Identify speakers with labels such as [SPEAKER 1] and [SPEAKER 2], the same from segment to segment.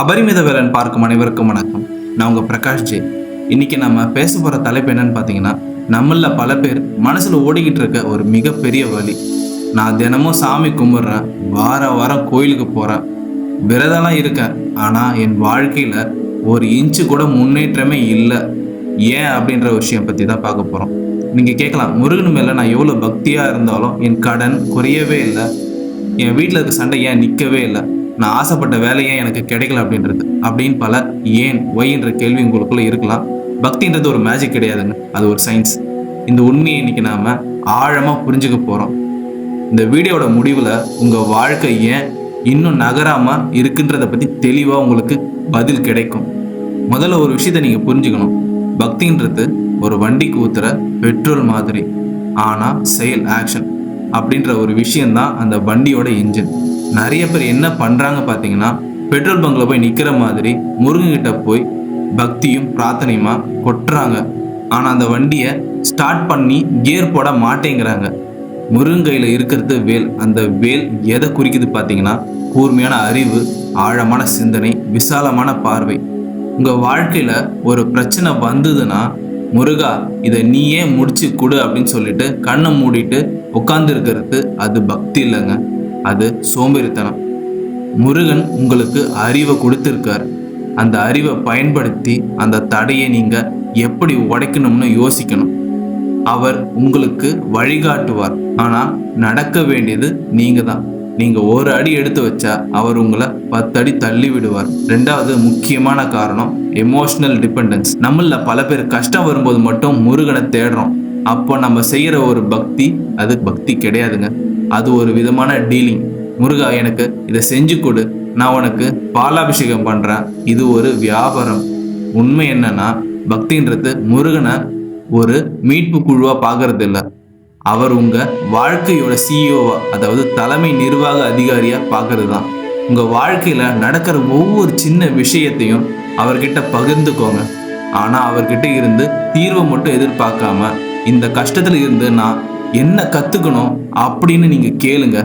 [SPEAKER 1] அபரிமித வேலன் பார்க்கும் அனைவருக்கும் வணக்கம். நான் உங்கள் பிரகாஷ் ஜே இன்னைக்கு நம்ம பேச போகிற தலைப்பு என்னன்னு பார்த்தீங்கன்னா நம்மள பல பேர் மனசில் ஓடிக்கிட்டு இருக்க ஒரு மிகப்பெரிய வழி. நான் தினமும் சாமி கும்பிட்றேன் வார வாரம் கோயிலுக்கு போகிறேன் விரதம்லாம் இருக்கேன் ஆனால் என் வாழ்க்கையில் ஒரு இன்ச்சு கூட முன்னேற்றமே இல்லை. ஏன் அப்படின்ற விஷயம் பற்றி தான் பார்க்க போகிறோம் நீங்கள் கேட்கலாம் முருகன் மேலே நான் எவ்வளோ பக்தியாக இருந்தாலும் என் கடன் குறையவே இல்லை. என் வீட்டில் இருக்க சண்டை ஏன் நிற்கவே இல்லை? நான் ஆசைப்பட்ட வேலையே எனக்கு கிடைக்கல அப்படின்றது. அப்படின்னு பல ஏன் ஒய்ன்ற கேள்வி உங்களுக்குள்ள இருக்கலாம். பக்தின்றது ஒரு மேஜிக் கிடையாதுங்க. அது ஒரு சயின்ஸ் இந்த உண்மையை இன்னைக்கு நாம ஆழமாக புரிஞ்சுக்க போகிறோம் இந்த வீடியோட முடிவில் உங்கள் வாழ்க்கை ஏன் இன்னும் நகராம இருக்குன்றத பற்றி தெளிவாக உங்களுக்கு பதில் கிடைக்கும். முதல்ல ஒரு விஷயத்தை நீங்கள் புரிஞ்சுக்கணும். பக்தின்றது ஒரு வண்டிக்கு ஊத்துற பெட்ரோல் மாதிரி. ஆனால் செயல் ஆக்ஷன் அப்படின்ற ஒரு விஷயந்தான் அந்த வண்டியோட இன்ஜின் நிறைய பேர் என்ன பண்ணுறாங்க பார்த்தீங்கன்னா பெட்ரோல் பங்கில் போய் நிற்கிற மாதிரி முருகன்கிட்ட போய் பக்தியும் பிரார்த்தனையுமா கொட்டுறாங்க. ஆனால் அந்த வண்டியை ஸ்டார்ட் பண்ணி கியர் போட மாட்டேங்கிறாங்க. முருங்கையில் இருக்கிறது வேல். அந்த வேல் எதை குறிக்குது பார்த்தீங்கன்னா கூர்மையான அறிவு ஆழமான சிந்தனை விசாலமான பார்வை. உங்கள் வாழ்க்கையில் ஒரு பிரச்சனை வந்ததுன்னா முருகா இதை நீயே முடிச்சு கொடு அப்படின்னு சொல்லிட்டு கண்ணை மூடிட்டு உட்காந்துருக்கிறது அது பக்தி இல்லைங்க. அது சோம்பேறித்தனம். முருகன் உங்களுக்கு அறிவை கொடுத்துருக்கார். அந்த அறிவை பயன்படுத்தி அந்த தடையை நீங்கள் எப்படி உடைக்கணும்னு யோசிக்கணும். அவர் உங்களுக்கு வழிகாட்டுவார். ஆனால் நடக்க வேண்டியது நீங்கள் தான் நீங்க ஒரு அடி எடுத்து வச்சா அவர் உங்களை பத்து அடி தள்ளி விடுவார். ரெண்டாவது முக்கியமான காரணம் எமோஷனல் டிபெண்டன்ஸ் நம்மள பல பேர் கஷ்டம் வரும்போது மட்டும் முருகனை தேடுறோம். அப்போ நம்ம செய்யற ஒரு பக்தி அது பக்தி கிடையாதுங்க. அது ஒரு விதமான டீலிங் முருகா எனக்கு இதை செஞ்சு கொடு. நான் உனக்கு பாலாபிஷேகம் பண்றேன். இது ஒரு வியாபாரம். உண்மை என்னன்னா பக்தின்றது முருகனை ஒரு மீட்பு குழுவா பார்க்கறது இல்லை அவர் உங்கள் வாழ்க்கையோட சிஇஓவா அதாவது தலைமை நிர்வாக அதிகாரியாக பார்க்கறது தான் உங்கள் வாழ்க்கையில் நடக்கிற ஒவ்வொரு சின்ன விஷயத்தையும் அவர்கிட்ட பகிர்ந்துக்கோங்க. ஆனால் அவர்கிட்ட இருந்து தீர்வை மட்டும் எதிர்பார்க்காம இந்த கஷ்டத்தில் இருந்து நான் என்ன கற்றுக்கணும் அப்படின்னு நீங்கள் கேளுங்க.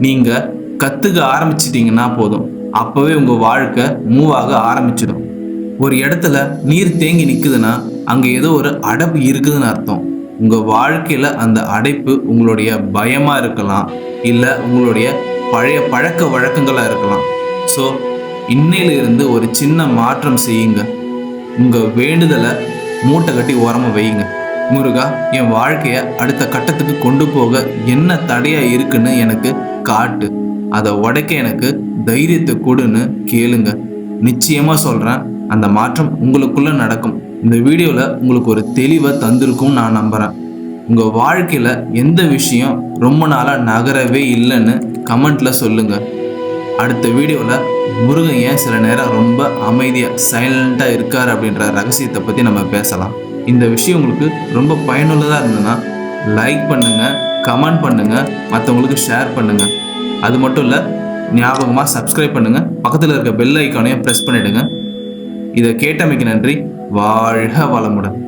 [SPEAKER 1] நீங்கள் கற்றுக்க ஆரம்பிச்சிட்டிங்கன்னா போதும். அப்போவே உங்கள் வாழ்க்கை மூவ் ஆக ஆரம்பிச்சிடும். ஒரு இடத்துல நீர் தேங்கி நிற்குதுன்னா அங்கே ஏதோ ஒரு அடப்பு இருக்குதுன்னு அர்த்தம். உங்கள் வாழ்க்கையில் அந்த அடைப்பு உங்களுடைய பயமாக இருக்கலாம் இல்லை உங்களுடைய பழைய பழக்க வழக்கங்களாக இருக்கலாம். ஸோ இன்னையிலிருந்து ஒரு சின்ன மாற்றம் செய்யுங்க. உங்கள் வேண்டுதலை மூட்டை கட்டி ஓரமா வையுங்க. முருகா என் வாழ்க்கையை அடுத்த கட்டத்துக்கு கொண்டு போக என்ன தடையாக இருக்குன்னு எனக்கு காட்டு. அதை உடைக்க எனக்கு தைரியத்தை கொடுன்னு கேளுங்க. நிச்சயமாக சொல்கிறேன் அந்த மாற்றம் உங்களுக்குள்ளே நடக்கும். இந்த வீடியோவில் உங்களுக்கு ஒரு தெளிவை தந்திருக்கும் நான் நம்புகிறேன் உங்கள் வாழ்க்கையில் எந்த விஷயம் ரொம்ப நாளாக நகரவே இல்லைன்னு கமெண்ட்டில் சொல்லுங்கள் அடுத்த வீடியோவில் முருகன் ஏன் சில நேரம் ரொம்ப அமைதியாக சைலண்ட்டாக இருக்கார் அப்படின்ற ரகசியத்தை பற்றி நம்ம பேசலாம். இந்த விஷயம் உங்களுக்கு ரொம்ப பயனுள்ளதாக இருந்ததுன்னா லைக் பண்ணுங்கள் கமெண்ட் பண்ணுங்கள் மற்றவங்களுக்கு ஷேர் பண்ணுங்கள் அது மட்டும் இல்லை ஞாபகமாக சப்ஸ்கிரைப் பண்ணுங்கள் பக்கத்தில் இருக்க பெல் ஐக்கானையும் ப்ரெஸ் பண்ணிவிடுங்க இதை கேட்டமைக்கு நன்றி. வாழ்க வளமுடன்.